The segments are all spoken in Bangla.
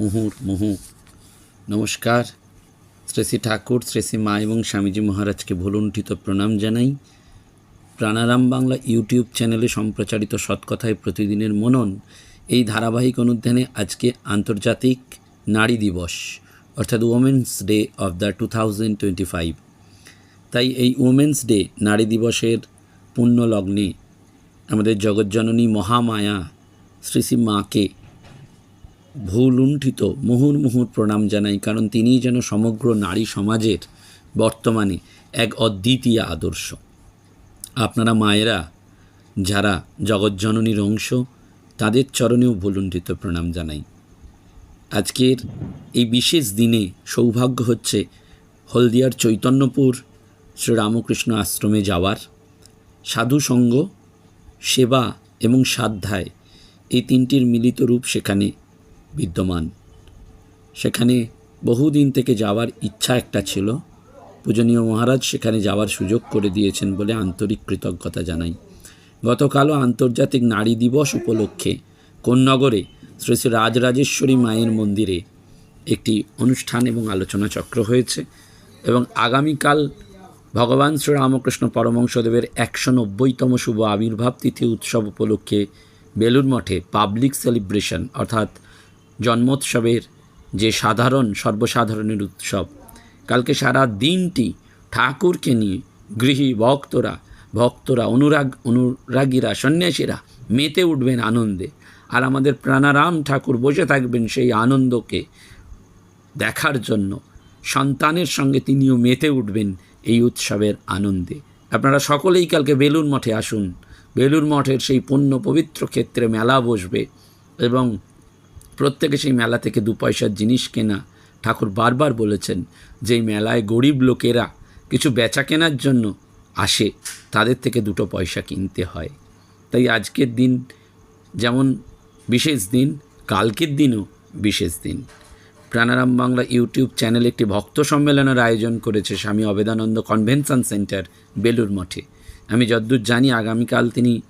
মুহুর মুহু নমস্কার। শ্রী শ্রী ঠাকুর, শ্রী শ্রী মা এবং স্বামীজি মহারাজকে ভুলুণ্ঠিত প্রণাম জানাই। প্রাণারাম বাংলা ইউটিউব চ্যানেলে সম্প্রচারিত সৎকথায় প্রতিদিনের মনন এই ধারাবাহিক অনুধ্যানে আজকে আন্তর্জাতিক নারী দিবস, অর্থাৎ women's day of the two thousand twenty five তাই এই উমেন্স ডে নারী দিবসের পুণ্য লগ্নে আমাদের জগজ্জননী মহামায়া শ্রী শ্রী মাকে ভুলুণ্ঠিত মুহুর মুহুর প্রণাম জানাই, কারণ তিনিই যেন সমগ্র নারী সমাজের বর্তমানে এক অদ্বিতীয় আদর্শ। আপনারা মায়েরা, যারা জগজ্জননীর অংশ, তাদের চরণেও ভুলুণ্ঠিত প্রণাম জানাই। আজকের এই বিশেষ দিনে সৌভাগ্য হচ্ছে হলদিয়ার চৈতন্যপুর শ্রীরামকৃষ্ণ আশ্রমে যাওয়ার। সাধু সঙ্গ, সেবা এবং সাধ্যায় এই তিনটির মিলিত রূপ সেখানে বিদ্যমান। সেখানে বহুদিন থেকে যাওয়ার ইচ্ছা একটা ছিল। পূজনীয় মহারাজ সেখানে যাওয়ার সুযোগ করে দিয়েছেন বলে আন্তরিক কৃতজ্ঞতা জানাই। গতকালও আন্তর্জাতিক নারী দিবস উপলক্ষে কোন্নগরে শ্রী শ্রী রাজরাজেশ্বরী মায়ের মন্দিরে একটি অনুষ্ঠান এবং আলোচনা চক্র হয়েছে এবং আগামীকাল ভগবান শ্রীরামকৃষ্ণ পরমংশদেবের একশো নব্বইতম শুভ আবির্ভাব তিথি উৎসব উপলক্ষে বেলুর মঠে পাবলিক সেলিব্রেশন অর্থাৎ জন্মোৎসবের যে সাধারণ, সর্বসাধারণের উৎসব। কালকে সারা দিনটি ঠাকুরকে নিয়ে গৃহী ভক্তরা ভক্তরা অনুরাগ, অনুরাগীরা, সন্ন্যাসীরা মেতে উঠবেন আনন্দে। আর আমাদের প্রাণারাম ঠাকুর বসে থাকবেন সেই আনন্দকে দেখার জন্য। সন্তানের সঙ্গে তিনিও মেতে উঠবেন এই উৎসবের আনন্দে। আপনারা সকলেই কালকে বেলুর মঠে আসুন। বেলুর মঠের সেই পুণ্য পবিত্র ক্ষেত্রে মেলা বসবে এবং প্রত্যেকে সেই মেলা থেকে দু পয়সার জিনিস কেনা। ঠাকুর বারবার বলেছেন যে মেলায় গরিব লোকেরা কিছু বেচা কেনার জন্য আসে। তাদের থেকে দুটো পয়সা কিনতে হয়। তাই আজকের দিন যেমন বিশেষ দিন, কালকের দিনও বিশেষ দিন। প্রাণারাম বাংলা ইউটিউব চ্যানেল একটি ভক্ত সম্মেলনের আয়োজন করেছে স্বামী অবেদানন্দ কনভেনশন সেন্টার বেলুর মঠে। আমি যদ্দূর জানি, আগামীকাল তিনি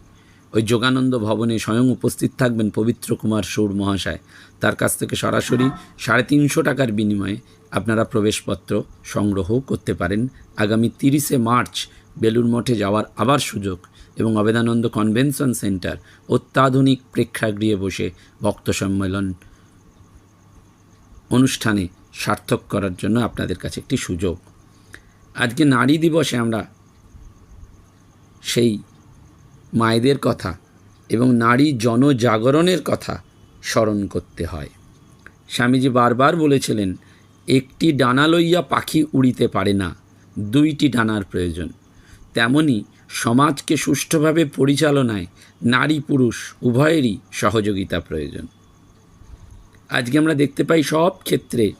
ওই যোগানন্দ ভবনে স্বয়ং উপস্থিত থাকবেন পবিত্র কুমার সৌর মহাশয়। তার কাছ থেকে সরাসরি সাড়ে তিনশো টাকার বিনিময়ে আপনারা প্রবেশপত্র সংগ্রহ করতে পারেন। আগামী তিরিশে মার্চ বেলুর মঠে যাওয়ার আবার সুযোগ এবং অবেদানন্দ কনভেনশন সেন্টার অত্যাধুনিক প্রেক্ষাগৃহে বসে ভক্ত সম্মেলন অনুষ্ঠানে সার্থক করার জন্য আপনাদের কাছে একটি সুযোগ। আজকে নারী দিবসে আমরা সেই মায়েদের কথা এবং নারী জনজাগরণের কথা স্মরণ করতে হয়। স্বামীজি বারবার বলেছিলেন, একটি ডানা লইয়া পাখি উড়িতে পারে না, দুইটি ডানার প্রয়োজন তেমনি সমাজকে সুষ্ঠুভাবে পরিচালনায় নারী পুরুষ উভয়েরই সহযোগিতা প্রয়োজন। আজকে আমরা দেখতে পাই সব ক্ষেত্রে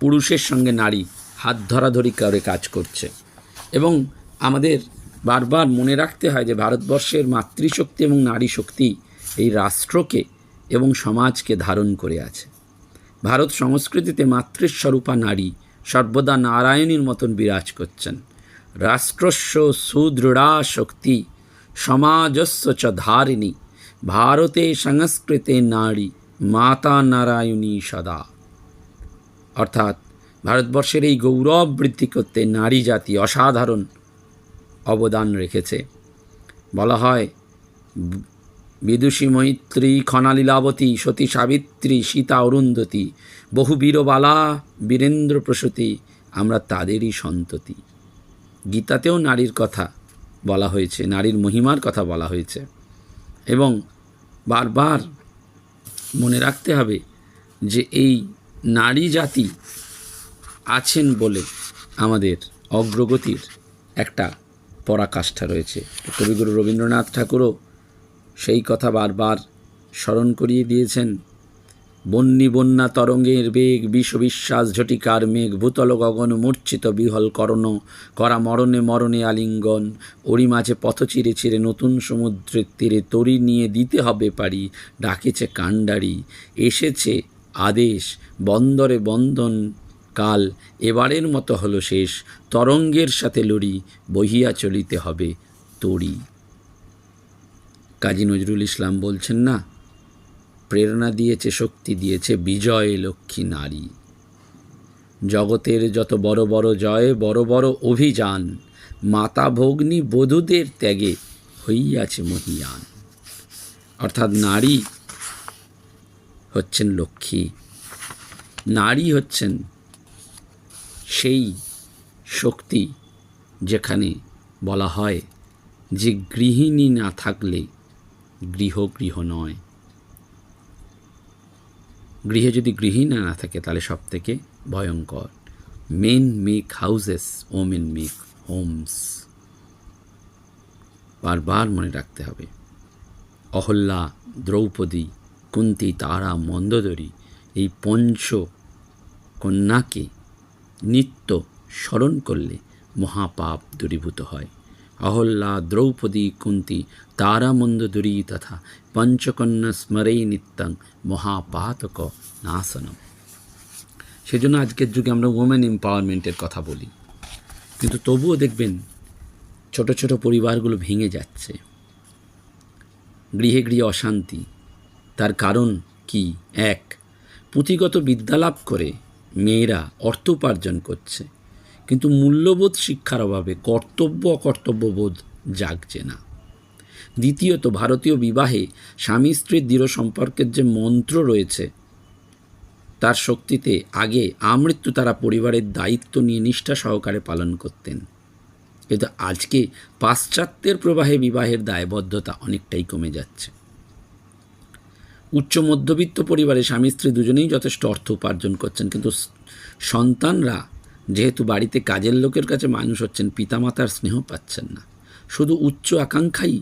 পুরুষের সঙ্গে নারী হাত ধরাধরি করে কাজ করছে এবং আমাদের বারবার মনে রাখতে হয় যে ভারতবর্ষের মাতৃশক্তি এবং নারী শক্তি এই রাষ্ট্রকে এবং সমাজকে ধারণ করে আছে। ভারত সংস্কৃতিতে মাতৃস্বরূপা নারী সর্বদা নারায়ণীর মতন বিরাজ করছেন। রাষ্ট্রস্য সুদৃঢ়া শক্তি সমাজস্য চ ধারিণী, ভারতে সংস্কৃতে নারী, মাতা নারায়ণী সদা। অর্থাৎ ভারতবর্ষের এই গৌরব বৃদ্ধি করতে নারী জাতি অসাধারণ অবদান রেখেছে। বলা হয়, বিদুষী মৈত্রী খনালীলাবতী সতী সাবিত্রী সীতা অরুন্ধতী বহু বীরবালা বীরেন্দ্র প্রসূতি আমরা তাদেরই সন্ততি। গীতাতেও নারীর কথা বলা হয়েছে, নারীর মহিমার কথা বলা হয়েছে। এবং বারবার মনে রাখতে হবে যে এই নারী জাতি আছেন বলে আমাদের অগ্রগতির একটা পরাকাষ্ঠা রয়েছে। কবিগুরু রবীন্দ্রনাথ ঠাকুরও সেই কথা বারবার স্মরণ করিয়ে দিয়েছেন। বন্যী বন্যা তরঙ্গের বেগ বিশ্ববিশ্বাস ঝটিকার মেঘ, ভূতল গগন, মূর্ছিত বিহল করণ, করা মরণে মরণে আলিঙ্গন ওরি মাঝে পথ চিরে চিরে নতুন সমুদ্রের তীরে তরি নিয়ে দিতে হবে পারি, ডাকেছে কাণ্ডারি, এসেছে আদেশ, বন্দরে বন্দন কাল, এবারের মতো হলো শেষ, তরঙ্গের সাথে লড়ি, বহিয়া চলিতে হবে তরি কাজী নজরুল ইসলাম বলছেন, না, প্রেরণা দিয়েছে, শক্তি দিয়েছে, বিজয় লক্ষ্মী নারী। জগতের যত বড় বড় জয়, বড় বড় অভিযান, মাতা ভগ্নী বধূদের ত্যাগে হইয়াছে মহিয়ান। অর্থাৎ নারী হচ্ছেন লক্ষ্মী, নারী হচ্ছেন সেই শক্তি যেখানে বলা হয় যে গৃহিণী না থাকলে গৃহ গৃহ নয়। গৃহে যদি গৃহিণী না থাকে তাহলে সব থেকে ভয়ঙ্কর। Men make houses women make homes বারবার মনে রাখতে হবে। অহল্যা, দ্রৌপদী, কুন্তি, তারা, মন্দোদরী, এই পঞ্চ কন্যাকে নিত্য স্মরণ করলে মহাপাপ দূরীভূত হয়। অহল্যা দ্রৌপদী কুন্তি তারামন্দুরী তথা পঞ্চকন্যা স্মরেই নিত্যং মহাপাতক নাশনম সেজন্য আজকের যুগে আমরা ওমেন এম্পাওয়ারমেন্টের কথা বলি। কিন্তু তবুও দেখবেন ছোট ছোট পরিবারগুলো ভেঙে যাচ্ছে। গৃহে গৃহে অশান্তি, তার কারণ কি? এক, পুঁথিগত বিদ্যালাভ করে মেয়েরা অর্থ উপার্জন করছে। কিন্তু মূল্যবোধ শিক্ষার অভাবে কর্তব্য, অকর্তব্যবোধ জাগছে না। দ্বিতীয়ত, ভারতীয় বিবাহে স্বামী স্ত্রীর দৃঢ় সম্পর্কের যে মন্ত্র রয়েছে, তার শক্তিতে আগে আমৃত্যু তারা পরিবারের দায়িত্ব নিয়ে নিষ্ঠা সহকারে পালন করতেন। কিন্তু আজকে পাশ্চাত্যের প্রবাহে বিবাহের দায়বদ্ধতা অনেকটাই কমে যাচ্ছে। উচ্চ মধ্যবিত্ত পরিবারে স্বামী স্ত্রী দুজনেই যথেষ্ট অর্থ উপার্জন করছেন। কিন্তু সন্তানরা যেহেতু বাড়িতে কাজের লোকের কাছে মানুষ হচ্ছেন, পিতামাতার স্নেহ পাচ্ছেন না। শুধু উচ্চ আকাঙ্ক্ষাই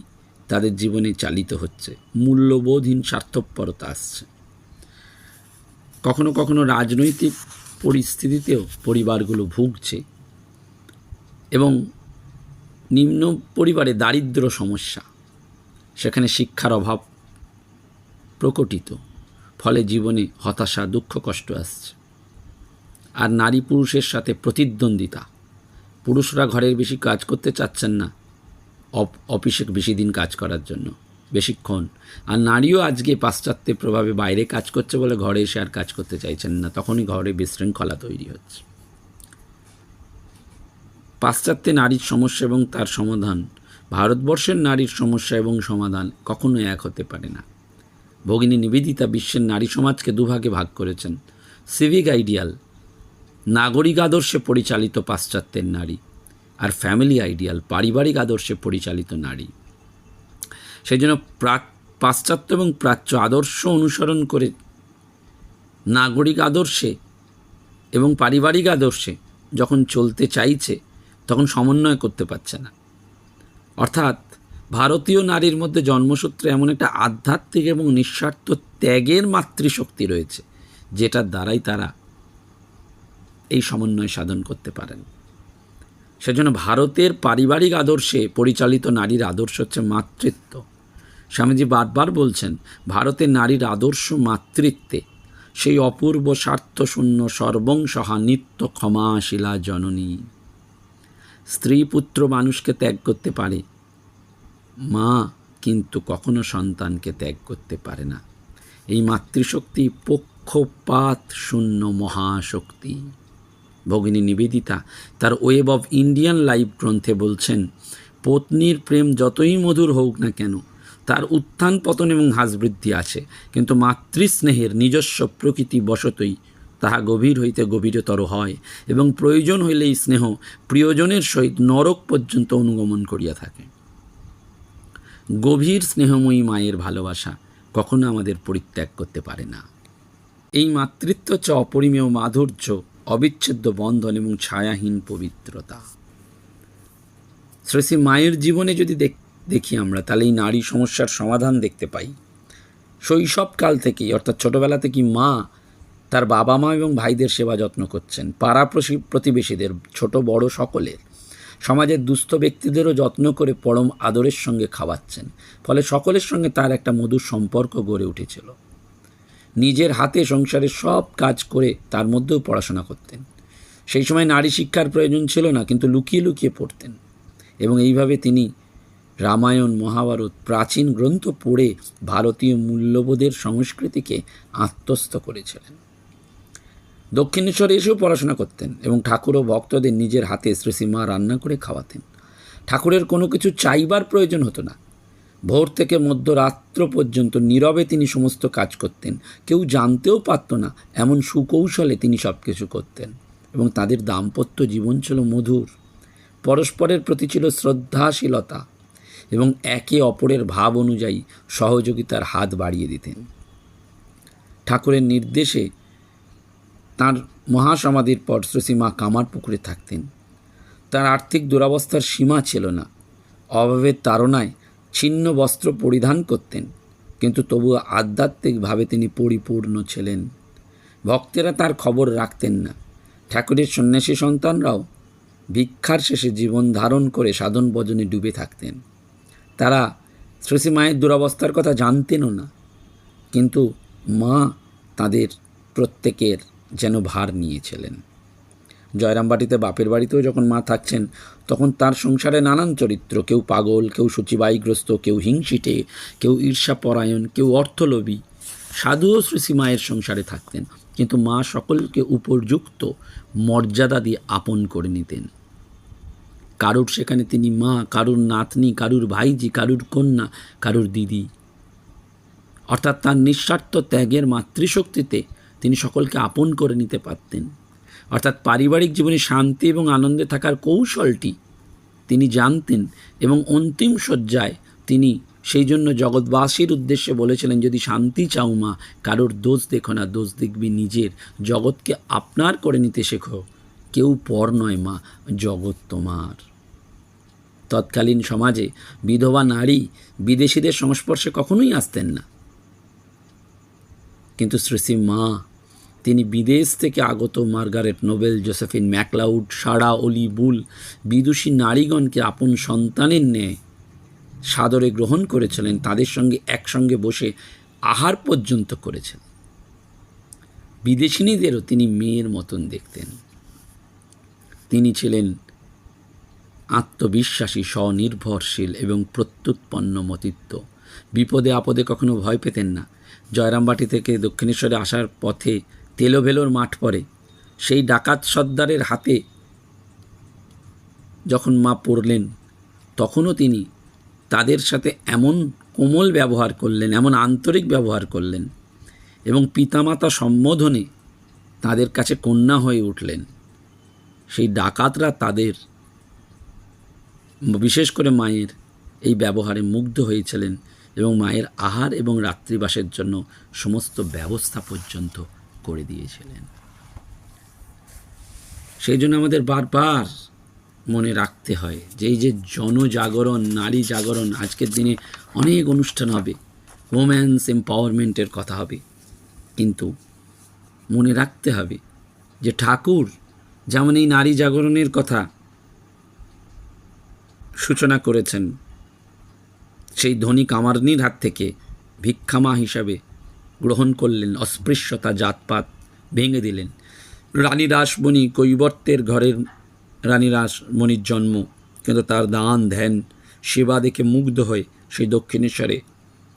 তাদের জীবনে চালিত হচ্ছে। মূল্যবোধহীন স্বার্থপরতা আসছে। কখনো কখনো রাজনৈতিক পরিস্থিতিতেও পরিবারগুলো ভুগছে এবং নিম্ন পরিবারে দারিদ্র সমস্যা, সেখানে শিক্ষার অভাব প্রকটিত। ফলে জীবনে হতাশা, দুঃখ, কষ্ট আসছে। আর নারী পুরুষের সাথে প্রতিদ্বন্দ্বিতা। পুরুষরা ঘরের বেশি কাজ করতে চাচ্ছেন না। অফিসে বেশি দিন কাজ করার জন্য। বেশিক্ষণ। আর নারীও আজকে পাশ্চাত্যের প্রভাবে বাইরে কাজ করছে বলে ঘরে এসে আর কাজ করতে চাইছেন না। তখনই ঘরে বিশৃঙ্খলা তৈরি হচ্ছে। পাশ্চাত্যে নারীর সমস্যা এবং তার সমাধান, ভারতবর্ষের নারীর সমস্যা এবং সমাধান কখনো এক হতে পারে না। ভগিনী নিবেদিতা বিশ্বের নারী সমাজকে দুভাগে ভাগ করেছেন। সিভিক আইডিয়াল নাগরিক আদর্শে পরিচালিত পাশ্চাত্যের নারী আর ফ্যামিলি আইডিয়াল পারিবারিক আদর্শে পরিচালিত নারী। সেই জন্য প্রাক, পাশ্চাত্য এবং প্রাচ্য আদর্শ অনুসরণ করে নাগরিক আদর্শে এবং পারিবারিক আদর্শে যখন চলতে চাইছে, তখন সমন্বয় করতে পারছে না। অর্থাৎ ভারতীয় নারীর মধ্যে জন্মসূত্রে এমন একটা আধ্যাত্মিক এবং নিঃস্বার্থ ত্যাগের মাতৃশক্তি রয়েছে, যেটার দ্বারাই তারা এই সমন্বয় সাধন করতে পারেন। সেজন্য ভারতের পারিবারিক আদর্শে পরিচালিত নারীর আদর্শ হচ্ছে মাতৃত্ব। স্বামীজি বারবার বলছেন, ভারতের নারীর আদর্শ মাতৃত্বে সেই অপূর্ব স্বার্থশূন্য সর্বংসহা নিত্য ক্ষমাশীলা জননী। স্ত্রী পুত্র মানুষকে ত্যাগ করতে পারে মা কিন্তু কখনো সন্তানকে ত্যাগ করতে পারে না। এই মাতৃশক্তি পক্ষপাত শূন্য মহাশক্তি। ভগিনী নিবেদিতা তার ওয়েব অব ইন্ডিয়ান লাইফ গ্রন্থে বলছেন, পত্নীর প্রেম যতই মধুর হোক না কেন, তার উত্থান পতন এবং হ্রাসবৃদ্ধি আছে। কিন্তু মাতৃস্নেহের নিজস্ব প্রকৃতি বশতই তাহা গভীর হইতে গভীরতর হয় এবং প্রয়োজন হইলে স্নেহ প্রিয়জনের সহিত নরক পর্যন্ত অনুগমন করিয়া থাকে। গভীর স্নেহময়ী মায়ের ভালোবাসা কখনো আমাদের পরিত্যাগ করতে পারে না। এই মাতৃত্ব চ অপরিমেয় মাধুর্য, অবিচ্ছেদ্য বন্ধন এবং ছায়াহীন পবিত্রতা। শ্রী শ্রী মায়ের জীবনে যদি দেখি আমরা, তাহলে এই নারী সমস্যার সমাধান দেখতে পাই। শৈশবকাল থেকেই, অর্থাৎ ছোটোবেলা থেকেই মা তার বাবা মা এবং ভাইদের সেবা যত্ন করছেন, পাড়া প্রতিবেশীদের, ছোট বড় সকলের। সমাজের দুস্থ ব্যক্তিদেরও যত্ন করে পরম আদরের সঙ্গে খাওয়াচ্ছেন। ফলে সকলের সঙ্গে তার একটা মধুর সম্পর্ক গড়ে উঠেছিল। নিজের হাতে সংসারের সব কাজ করে তার মধ্যেও পড়াশোনা করতেন। সেই সময় নারী শিক্ষার প্রয়োজন ছিল না, কিন্তু লুকিয়ে লুকিয়ে পড়তেন। এবং এইভাবে তিনি রামায়ণ, মহাভারত, প্রাচীন গ্রন্থ পড়ে ভারতীয় মূল্যবোধের সংস্কৃতিকে আত্মস্থ করেছিলেন। দক্ষিণেশ্বরে এসেও পড়াশোনা করতেন এবং ঠাকুর ও ভক্তদের নিজের হাতে শ্রীসীমা রান্না করে খাওয়াতেন। ঠাকুরের কোনো কিছু চাইবার প্রয়োজন হতো না। ভোর থেকে মধ্যরাত্র পর্যন্ত নীরবে তিনি সমস্ত কাজ করতেন। কেউ জানতেও পারত না এমন সুকৌশলে তিনি সব কিছু করতেন এবং তাদের দাম্পত্য জীবন ছিল মধুর। পরস্পরের প্রতি ছিল শ্রদ্ধাশীলতা এবং একে অপরের ভাব অনুযায়ী সহযোগিতার হাত বাড়িয়ে দিতেন। ঠাকুরের নির্দেশে তার মহাসমাধির পর শ্রীসীমা কামার পুকুরে থাকতেন। তার আর্থিক দুরবস্থার সীমা ছিল না। অভাবের তাড়নায় ছিন্ন বস্ত্র পরিধান করতেন, কিন্তু তবুও আধ্যাত্মিকভাবে তিনি পরিপূর্ণ ছিলেন। ভক্তেরা তার খবর রাখতেন না। ঠাকুরের সন্ন্যাসী সন্তানরাও ভিক্ষার শেষে জীবন ধারণ করে সাধন ভজনে ডুবে থাকতেন। তারা মায়ের দুরবস্থার কথা জানতেনও না, কিন্তু মা তাদের প্রত্যেকের যেন ভার নিয়েছিলেন। জয়রামবাটিতে বাপের বাড়িতেও যখন মা থাকছেন, তখন তার সংসারে নানান চরিত্র, কেউ পাগল, কেউ সূচিবায়ীগ্রস্ত, কেউ হিংসিটে, কেউ ঈর্ষাপরায়ণ, কেউ অর্থলোভী। সাধুও শ্রী মায়ের সংসারে থাকতেন, কিন্তু মা সকলকে উপযুক্ত মর্যাদা দিয়ে আপন করে নিতেন। কারুর সেখানে তিনি মা, কারুর নাতনি, কারুর ভাইজি, কারুর কন্যা, কারুর দিদি। অর্থাৎ তার নিঃস্বার্থ ত্যাগের মাতৃশক্তিতে তিনি সকলকে আপন করে নিতে পারতেন। অর্থাৎ পারিবারিক জীবনে শান্তি এবং আনন্দে থাকার কৌশলটি তিনি জানতেন এবং অন্তিম শয্যায় তিনি সেই জন্য জগৎবাসীর উদ্দেশ্যে বলেছিলেন, যদি শান্তি চাও মা, কারোর দোষ দেখো না, দোষ দেখবি নিজের। জগৎকে আপনার করে নিতে শেখো। কেউ পর নয় মা, জগৎ তোমার। তৎকালীন সমাজে বিধবা নারী বিদেশিদের সংস্পর্শে কখনোই আসতেন না। কিন্তু শ্রীশ্রী মা তিনি বিদেশ থেকে আগত Margaret Noble, Josephine MacLeod, Sara Ole Bull, বিদুষী নারীগণকে আপন সন্তানের ন্যায় সাদরে গ্রহণ করেছিলেন, তাদের সঙ্গে একসঙ্গে বসে আহার পর্যন্ত করেছেন। বিদেশিনীদেরও তিনি মেয়ের মতন দেখতেন। তিনি ছিলেন আত্মবিশ্বাসী, স্বনির্ভরশীল এবং প্রত্যুৎপন্ন মতিত্ব। বিপদে আপদে কখনো ভয় পেতেন না। জয়রামবাটি থেকে দক্ষিণেশ্বরে আসার পথে তেলোভেলোর মাঠ পড়ে, সেই ডাকাত সর্দারের হাতে যখন মা পড়লেন, তখনও তিনি তাদের সাথে এমন কোমল ব্যবহার করলেন, এমন আন্তরিক ব্যবহার করলেন এবং পিতামাতা সম্বোধনে তাদের কাছে কন্যা হয়ে উঠলেন। সেই ডাকাতরা তাদের, বিশেষ করে মায়ের এই ব্যবহারে মুগ্ধ হয়েছিলেন এবং মায়ের আহার এবং রাত্রিবাসের জন্য সমস্ত ব্যবস্থা পর্যন্ত করে দিয়েছিলেন। সেই জন্য আমাদের বারবার মনে রাখতে হয় যে এই যে জনজাগরণ, নারী জাগরণ, আজকের দিনে অনেক অনুষ্ঠান হবে ওম্যান্স এম্পাওয়ারমেন্টের কথা হবে। কিন্তু মনে রাখতে হবে যে ঠাকুর যেমন এই নারী জাগরণের কথা সূচনা করেছেন, সেই ধনী কামারনির হাত থেকে ভিক্ষামা হিসাবে গ্রহণ করলেন, অস্পৃশ্যতা জাতপাত ভেঙে দিলেন। রানী রাসমণি কৈবর্তের ঘরের রানী রাসমণির জন্ম, কিন্তু তার দান, ধ্যান, সেবা দেখে মুগ্ধ হয়ে সেই দক্ষিণেশ্বরে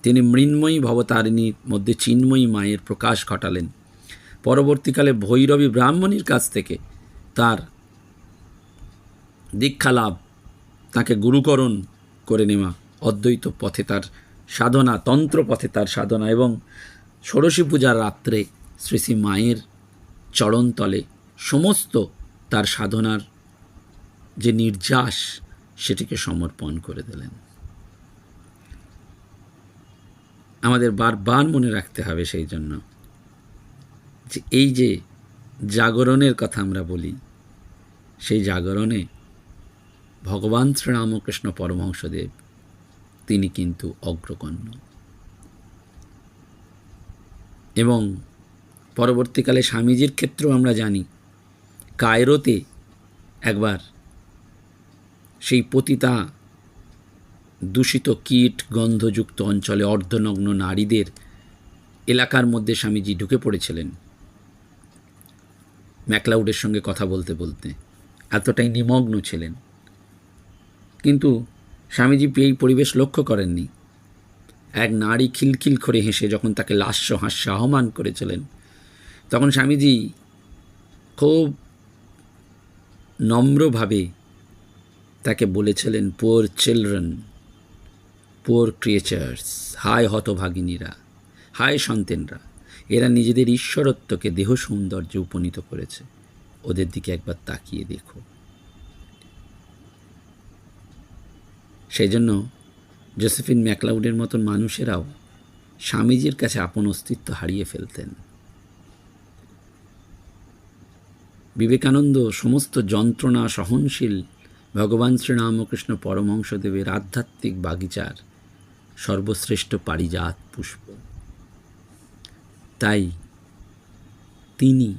তিনি মৃন্ময়ী ভবতারিণীর মধ্যে চিন্ময়ী মায়ের প্রকাশ ঘটালেন। পরবর্তীকালে ভৈরবী ব্রাহ্মণীর কাছ থেকে তার দীক্ষা লাভ তাকে গুরুকরণ করে নেওয়া, অদ্বৈত পথে তার সাধনা তন্ত্র পথে তার সাধনা এবং ষোড়শী পূজার রাত্রে শ্রী শ্রী মায়ের চরণতলে সমস্ত তার সাধনার যে নির্যাস সেটিকে সমর্পণ করে দিলেন। আমাদের বারবার মনে রাখতে হবে সেই জন্য যে এই যে জাগরণের কথা আমরা বলি, সেই জাগরণে ভগবান শ্রীরামকৃষ্ণ পরমহংসদেব, তিনি কিন্তু অগ্রগণ্য। এবং পরবর্তীকালে স্বামীজির ক্ষেত্রেও আমরা জানি, কায়রোতে একবার সেই পতিতা দূষিত কীট গন্ধযুক্ত অঞ্চলে অর্ধনগ্ন নারীদের এলাকার মধ্যে স্বামীজি ঢুকে পড়েছিলেন। ম্যাকলাউডের সঙ্গে কথা বলতে বলতে এতটাই নিমগ্ন ছিলেন। কিন্তু স্বামীজি এই পরিবেশ লক্ষ্য করেননি। এক নারী খিলখিল করে হেসে যখন তাকে লাস্য হাস্য আহ্বান করেছিলেন, তখন স্বামীজি খুব নম্রভাবে তাকে বলেছিলেন পোর চিলড্রেন পোর ক্রিয়েচার্স হায় হতভাগিনীরা, হায় সন্তেনরা, এরা নিজেদের ঈশ্বরত্বকে দেহ সৌন্দর্যে উপনীত করেছে। ওদের দিকে একবার তাকিয়ে দেখো। সেই জন্য জোসেফিন ম্যাকলাউডের মতন মানুষেরাও স্বামীজির কাছে আপন অস্তিত্ব হারিয়ে ফেলতেন। বিবেকানন্দ সমস্ত যন্ত্রণা সহনশীল ভগবান শ্রীরামকৃষ্ণ পরমহংসদেবের আধ্যাত্মিক বাগিচার সর্বশ্রেষ্ঠ পারিজাত পুষ্প। তাই তিনি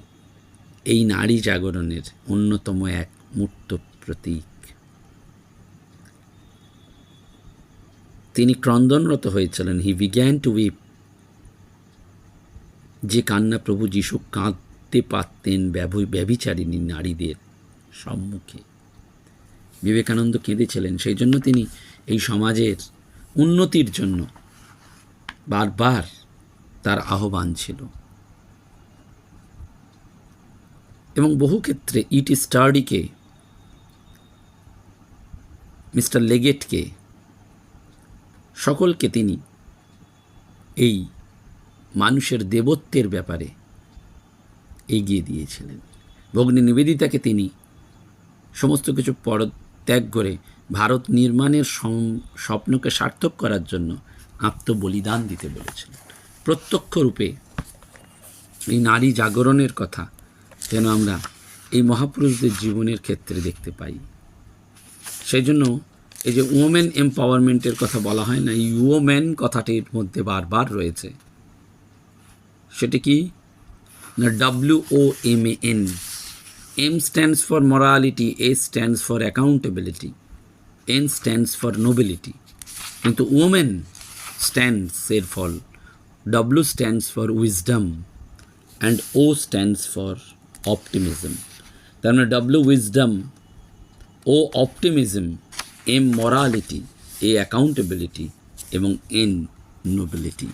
এই নারী জাগরণের অন্যতম এক মূর্ত প্রতীক। তিনি ক্রন্দনরত হয়েছিলেন। হি বিগ্যান টু উইপ যে কান্না প্রভু যিশু কাঁদতে পারতেন ব্যভিচারিণী নারীদের সম্মুখে। বিবেকানন্দ কেঁদেছিলেন। সেই জন্য তিনি এই সমাজের উন্নতির জন্য বারবার তার আহ্বান ছিল। এবং বহু ক্ষেত্রে ইটি স্টার্ডিকে মিস্টার লেগেটকে সকলকে তিনি এই মানুষের দেবত্বের ব্যাপারে এগিয়ে দিয়েছিলেন। ভগ্নী নিবেদিতাকে তিনি সমস্ত কিছু পরত্যাগ করে ভারত নির্মাণের স্বপ্নকে সার্থক করার জন্য আত্মবলিদান দিতে বলেছিলেন। প্রত্যক্ষ রূপে এই নারী জাগরণের কথা যেন আমরা এই মহাপুরুষদের জীবনের ক্ষেত্রে দেখতে পাই। সেই জন্য এই যে ওমেন এম্পাওয়ারমেন্টের কথা বলা হয় না, এই কথাটির মধ্যে বারবার রয়েছে। সেটি কি? না W O M A N M stands for morality A stands for accountability N stands for nobility কিন্তু ওমেন স্ট্যান্ডস এর ফল W stands for wisdom and O stands for optimism তার মানে W wisdom O optimism M morality A accountability এবং এন নোবিলিটি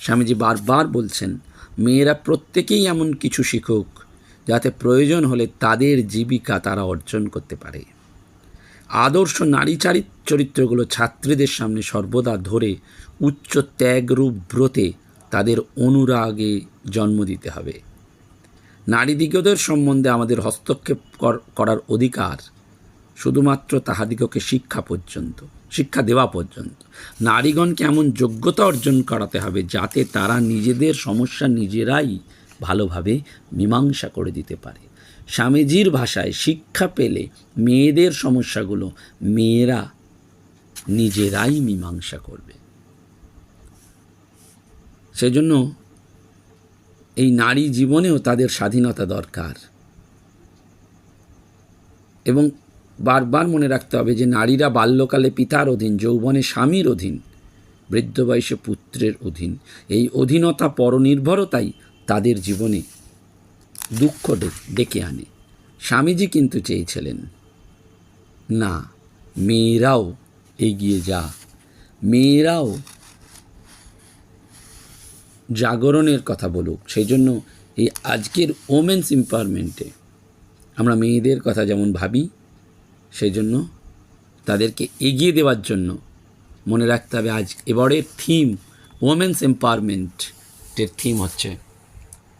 স্বামীজি বারবার বলছেন, মেয়েরা প্রত্যেকেই এমন কিছু শিখুক, যাতে প্রয়োজন হলে তাদের জীবিকা তারা অর্জন করতে পারে। আদর্শ নারী চারিত চরিত্রগুলো ছাত্রীদের সামনে সর্বদা ধরে উচ্চ ত্যাগরূপ ব্রতে তাদের অনুরাগে জন্ম দিতে হবে। নারীদিগদের সম্বন্ধে আমাদের হস্তক্ষেপ কর- করার অধিকার শুধুমাত্র তাহাদিগকে শিক্ষা পর্যন্ত, শিক্ষা দেওয়া পর্যন্ত। নারীগণকে এমন যোগ্যতা অর্জন করাতে হবে যাতে তারা নিজেদের সমস্যা নিজেরাই ভালোভাবে মীমাংসা করে দিতে পারে। স্বামীজির ভাষায় শিক্ষা পেলে মেয়েদের সমস্যাগুলো মেয়েরা নিজেরাই মীমাংসা করবে। সেজন্য এই নারী জীবনেও তাদের স্বাধীনতা দরকার। এবং বারবার মনে রাখতে হবে যে নারীরা বাল্যকালে পিতার অধীন, যৌবনে স্বামীর অধীন, বৃদ্ধ বয়সে পুত্রের অধীন। এই অধীনতা পরনির্ভরতাই তাদের জীবনে দুঃখ ডেকে আনে। স্বামীজি কিন্তু চেয়েছিলেন, না, মেয়েরাও এগিয়ে যা। মেয়েরাও জাগরণের কথা বলুক। সেই জন্য এই আজকের ওমেন্স এম্পাওয়ারমেন্টে আমরা মেয়েদের কথা যেমন ভাবি সেই জন্য তাদেরকে এগিয়ে দেওয়ার জন্য মনে রাখতে হবে আজ এবারের থিম ওমেন্স এম্পাওয়ারমেন্টের থিম হচ্ছে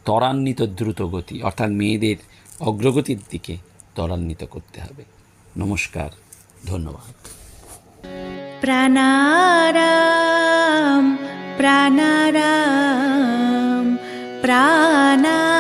ত্বরান্বিত দ্রুতগতি, অর্থাৎ মেয়েদের অগ্রগতির দিকে ত্বরান্বিত করতে হবে। নমস্কার, ধন্যবাদ। প্রাণারাম প্রাণারাম প্রাণারাম।